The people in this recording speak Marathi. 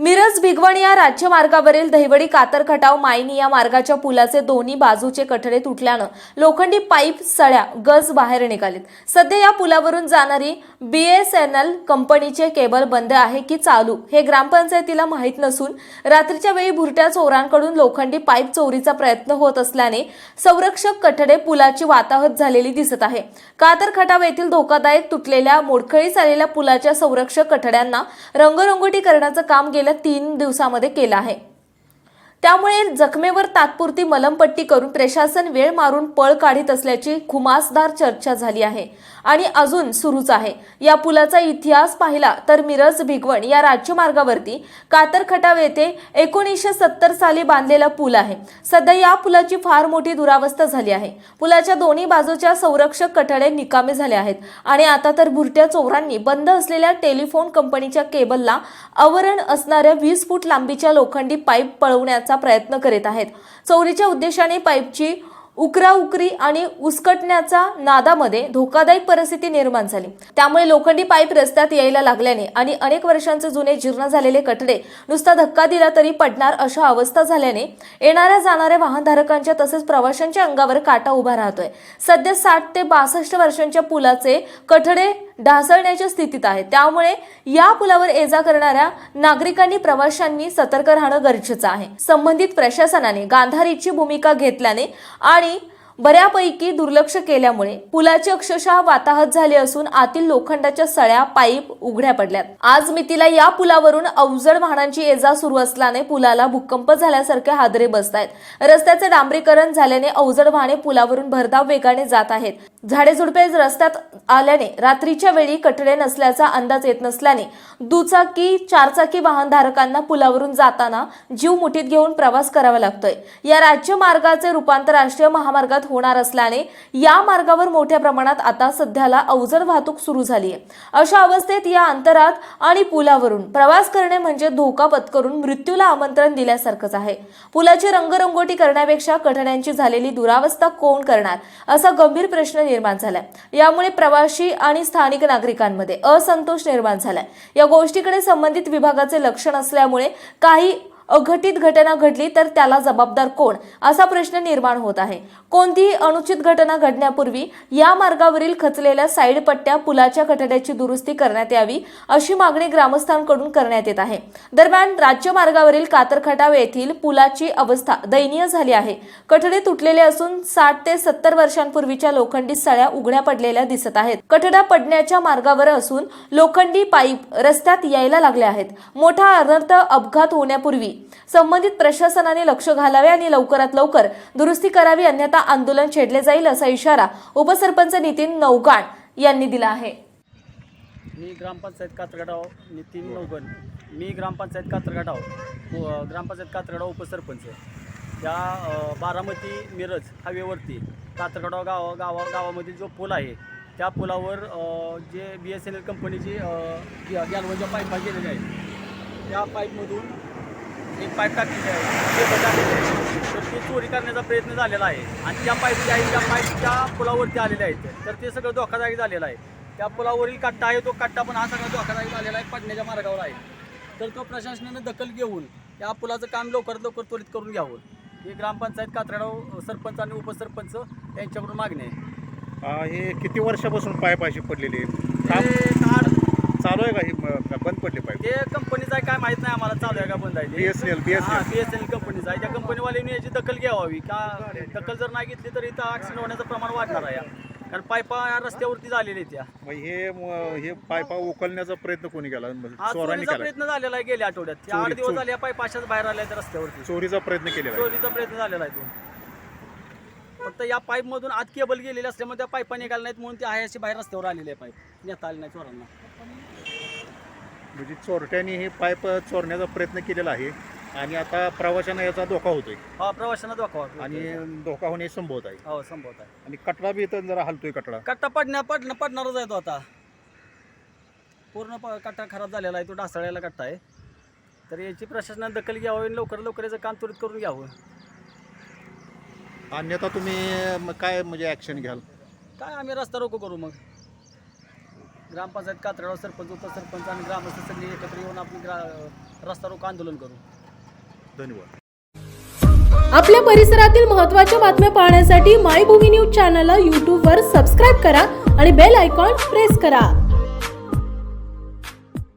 मिरज भिगवण या राज्यमार्गावरील दहिवडी कातर खटाव मायनी या मार्गाच्या पुलाचे दोन्ही बाजूचे कठडे तुटल्यानं लोखंडी पाईप सळ्या गज बाहेर निघालेत. सध्या या पुलावरून जाणारी बीएसएनएल कंपनीचे केबल बंद आहे की चालू हे ग्रामपंचायतीला माहीत नसून रात्रीच्या वेळी भुरट्या चोरांकडून लोखंडी पाईप चोरीचा प्रयत्न होत असल्याने संरक्षक कठडे पुलाची वाताहत झालेली दिसत आहे. कातर खटाव येथील धोकादायक तुटलेल्या मोडखळीस आलेल्या पुलाच्या संरक्षक कठड्यांना रंगरंगोटी करण्याचं काम गेल्या तीन दिवसामध्ये केलं आहे. त्यामुळे जखमेवर तात्पुरती मलमपट्टी करून प्रशासन वेळ मारून पळ काढीत असल्याची खुमासदार चर्चा झाली आहे आणि अजून सुरूच आहे. या पुलाचा इतिहास पाहिला तर मिरज भिगवण या राज्यमार्गावरती कातरखटाव येथे एकोणीसशे सत्तर साली बांधलेला पूल आहे. सध्या या पुलाची फार मोठी दुरावस्था झाली आहे. पुलाच्या दोन्ही बाजूच्या संरक्षक कठडे निकामे झाले आहेत आणि आता तर भुरट्या चोरांनी बंद असलेल्या टेलिफोन कंपनीच्या केबलला आवरण असणाऱ्या वीस फूट लांबीच्या लोखंडी पाईप पळवण्याचा प्रयत्न करीत आहेत. चोरीच्या उद्देशाने पाईपची उकराउकरी आणि उसकटण्याचा नादामध्ये धोकादायक परिस्थिती निर्माण झाली. त्यामुळे लोखंडी पाईप रस्त्यात यायला लागल्याने आणि अनेक वर्षांचे जुने जीर्ण झालेले कठडे नुसता धक्का दिला तरी पडणार अशा अवस्था झाल्याने येणाऱ्या जाणाऱ्या वाहनधारकांच्या तसेच प्रवाशांच्या अंगावर काटा उभा राहतोय. सध्या साठ ते बासष्ट वर्षांच्या पुलाचे कठडे ढासळण्याच्या स्थितीत आहे त्यामुळे या पुलावर ये जा करणाऱ्या नागरिकांनी प्रवाशांनी सतर्क राहणं गरजेचं आहे. संबंधित प्रशासनाने गांधारीची भूमिका घेतल्याने आणि बऱ्यापैकी दुर्लक्ष केल्यामुळे पुलाचे अक्षरशः वाताहत झाले असून आतील लोखंडाच्या सळ्या पाईप उघड्या पडल्यात. आज मितीला या पुलावरून अवजड वाहनांची ये जा सुरू असल्याने पुलाला भूकंप झाल्यासारखे हादरे बसत आहेत रस्त्याचे डांबरीकरण झाल्याने अवजड वाहने पुलावरून भरधाव वेगाने जात आहेत. झाडे झुडपे रस्त्यात आल्याने रात्रीच्या वेळी कठडे नसल्याचा अंदाज येत नसल्याने दुचाकी चारचाकी वाहनधारकांना पुलावरून जाताना जीव मुठीत घेऊन प्रवास करावा लागतोय. या राज्य मार्गाचे रूपांतर राष्ट्रीय महामार्गात होणार असल्याने या मार्गावर मोठ्या प्रमाणात आता सध्याला अवजड वाहतूक सुरू झाली आहे अशा अवस्थेत या अंतरात आणि पुलावरून प्रवास करणे म्हणजे धोका पत्करून मृत्यूला आमंत्रण दिल्यासारखंच आहे. पुलाची रंगरंगोटी करण्यापेक्षा कठड्यांची झालेली दुरावस्था कोण करणार? असा गंभीर प्रश्न निर्माण झालाय. यामुळे प्रवासी आणि स्थानिक नागरिकांमध्ये असंतोष निर्माण झालाय. या गोष्टीकडे संबंधित विभागाचे लक्ष नसल्यामुळे काही अघटित घटना घडली तर त्याला जबाबदार कोण? असा प्रश्न निर्माण होत आहे. कोणतीही अनुचित घटना घडण्यापूर्वी या मार्गावरील खचलेल्या साईड पट्ट्या पुलाच्या कठड्याची दुरुस्ती करण्यात यावी अशी मागणी ग्रामस्थांकडून करण्यात येत आहे. दरम्यान राज्य मार्गावरील कातरखटाव येथील पुलाची अवस्था दयनीय झाली आहे. कठडे तुटलेले असून साठ ते सत्तर वर्षांपूर्वीच्या लोखंडी सळ्या उघड्या पडलेल्या दिसत आहेत. कठडा पडण्याच्या मार्गावर असून लोखंडी पाईप रस्त्यात यायला लागले आहेत. मोठा अनर्थ अपघात होण्यापूर्वी संबंधित प्रशासनाने लक्ष घालावे आणि लवकरात लवकर दुरुस्ती करावी अन्यथा आंदोलन छेडले जाईल असा इशारा उपसरपंच नितीन नौगाण यांनी दिला आहे. मी ग्रामपंचायत कात्रगडाव नितीन नौगण. मी ग्रामपंचायत कात्रगडाव हो, ग्रामपंचायत कात्रगडाव उपसरपंच. या बारामती मिरज हायवेवरती कात्रगडाव गावा गावा गावामधील जो पूल आहे त्या पुलावर जे बी एस एन एल कंपनीची गॅलवनच्या पाईपा गेलेल्या आहेत. त्या पाईपमधून एक पाईप टाकलेली आहे केबल टाकलेली आहे. तर ती चोरी करण्याचा प्रयत्न झालेला आहे. आणि त्या पाईप ज्या आहेत त्या पाईप त्या पुलावरती आलेल्या आहेत तर ते सगळं धोकादायक झालेलं आहे. त्या पुलावरील कट्टा आहे तो कट्टा पण हा सगळा धोकादायक झालेला आहे पडण्याच्या मार्गावर आहे. तर तो प्रशासनाने दखल घेऊन या पुलाचं काम लवकरात लवकर त्वरित करून घ्यावं. ही ग्रामपंचायत कात्रडाव सरपंच आणि उपसरपंच यांच्याकडून मागणी आहे. हे किती वर्षापासून पाईप अशी पडलेली आहे काम ते चालू आहे का? ही म- बंद पडली पाईप ते कंपनीचं आहे काय माहीत नाही आम्हाला चालू आहे का बंद आहे. बी एस एन एल कंपनीचं आहे. त्या कंपनीवाल्यांनी याची दखल घ्यावी. का दखल जर नाही घेतली तर इथं ॲक्सिडेंट होण्याचं प्रमाण वाढणार आहे कारण पायपा या रस्त्यावरती झालेल्या आहेत त्या मग हे म- हे पाईपा उकलण्याचा प्रयत्न कोणी केला? हा चोरांनी चोरीचा केला? प्रयत्न झालेला आहे गेल्या आठवड्यात. त्या आठ चोरी- दिवस चोरी. झाले या पाईप अशाच बाहेर आल्या आहेत रस्त्यावरती. चोरीचा प्रयत्न केलेला आहे. चोरीचा प्रयत्न झालेला आहे तो. फक्त या पाईप मधून आत केबल गेलेली असल्यामुळे त्या पाईपा निघाल्या नाहीत म्हणून ते आहे अशी बाहेर रस्त्यावर आलेली आहे पाईप. नेता आली नाही चोरांना. म्हणजे चोरट्यांनी हे पाईप चोरण्याचा प्रयत्न केलेला आहे. आणि आता प्रवाशांना याचा धोका होतोय. हा प्रवाशांना धोका वाटतो. आणि धोका. होणे संभवत आहे. हो संभवत आहे. आणि कटडा बी इथं जरा हलतोय कटडा कट्टा पडण्या पडणं पडणारच आहे तो आता. पूर्ण प- कट्टा खराब झालेला आहे तो ढासळलेला कट्टा आहे. तर याची प्रशासनाने दखल घ्यावी आणि लवकर लवकर याचं काम त्वरित करून घ्यावं. अन्यथा तुम्ही काय म्हणजे ऍक्शन घ्याल? काय आम्ही रस्ता रोको करू मग? ग्रामपंचायत कात्रगाव सरपंच उपसरपंच आणि ग्रामस्थ सगळे एकत्र येऊन आपण ग्रा रस्ता रोको आंदोलन करू. धन्यवाद. आपल्या परिसरातील महत्त्वाच्या बातम्या पाहण्यासाठी मायभूमी न्यूज चॅनलला यूट्यूबवर सबस्क्राईब करा आणि बेल आयकॉन प्रेस करा.